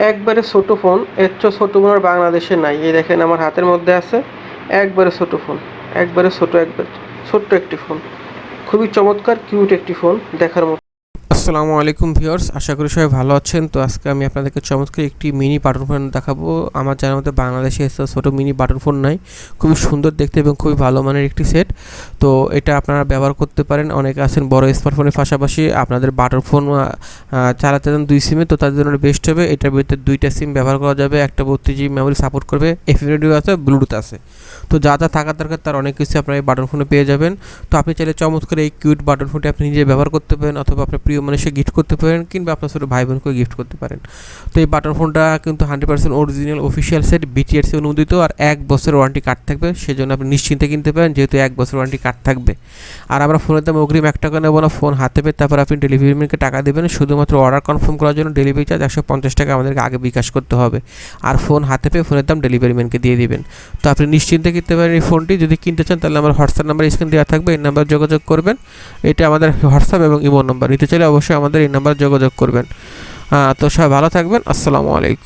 একবারে ছোটো ফোন, এর চেয়ে ছোটো ফোন আর বাংলাদেশে নাই। এই দেখেন আমার হাতের মধ্যে আছে, একবারে ছোটো ফোন, একবারে ছোটো, একবার ছোট্ট একটি ফোন। খুবই চমৎকার কিউট একটি ফোন, দেখার মতো। আসসালামু আলাইকুম ভিউয়ার্স, আশা করি সবাই ভালো আছেন। তো আজকে আমি আপনাদেরকে চমৎকার একটি মিনি বাটন ফোন দেখাবো। আমার জানার মধ্যে বাংলাদেশে এসে ছোটো মিনি বাটন ফোন নাই। খুবই সুন্দর দেখতে এবং খুবই ভালো মানের একটি সেট। তো এটা আপনারা ব্যবহার করতে পারেন। অনেকে আছেন বড় স্মার্টফোনের পাশাপাশি আপনাদের বাটন ফোন চালাতে চান দুই সিমে তো তাদের জন্য বেস্ট হবে। এটার ভিতরে দুইটা সিম ব্যবহার করা যাবে। একটা বত্রিশ জিবি মেমোরি সাপোর্ট করবে। এফ রেডিও আছে ব্লুটুথ আছে। তো যা যা থাকার দরকার, তার অনেক কিছু আপনার এই বাটন ফোনে পেয়ে যাবেন। তো আপনি চাইলে চমৎকার এই কিউট বাটন ফোনটি আপনি নিজে ব্যবহার করতে পারেন অথবা আপনার প্রিয় মানুষকে গিফট করতে পারেন কিংবা আপনার ছোটো ভাই বোনকে গিফট করতে পারেন। তো এই বাটন ফোনটা কিন্তু hundred percent original official set BTRC অনুমোদিত আর এক বছর ওয়ারেন্টি কার্ড থাকবে, সেজন্য আপনি নিশ্চিন্তে কিনতে পারেন যেহেতু এক বছর ওয়ারেন্টি কার্ড থাকবে। আর আমরা ফোনের দাম অগ্রিম এক টাকা নেব না, ফোন হাতে পেয়ে তারপর আপনি ডেলিভারি ম্যানকে টাকা দেবেন, শুধুমাত্র অর্ডার কনফার্ম করার জন্য ডেলিভারি চার্জ একশো পঞ্চাশ টাকা আমাদেরকে আগে বিকাশ করতে হবে। আর ফোন হাতে পেয়ে ফোনের দাম ডেলিভারি ম্যানকে দিয়ে দিবেন। তো আপনি নিশ্চিন্তে কিনতে পারেন এই ফোনটি, যদি কিনতে চান তাহলে আমার হোয়াটসঅ্যাপ নাম্বার স্ক্রিন দেওয়া থাকবে, এই নাম্বার যোগাযোগ করবেন। এটা আমাদের হোয়াটসঅ্যাপ এবং ইমো নাম্বার নিতে চাইলে অবশ্যই আমাদের এই নাম্বার যোগাযোগ করবেন। তো সবাই ভালো থাকবেন। আসসালামু আলাইকুম।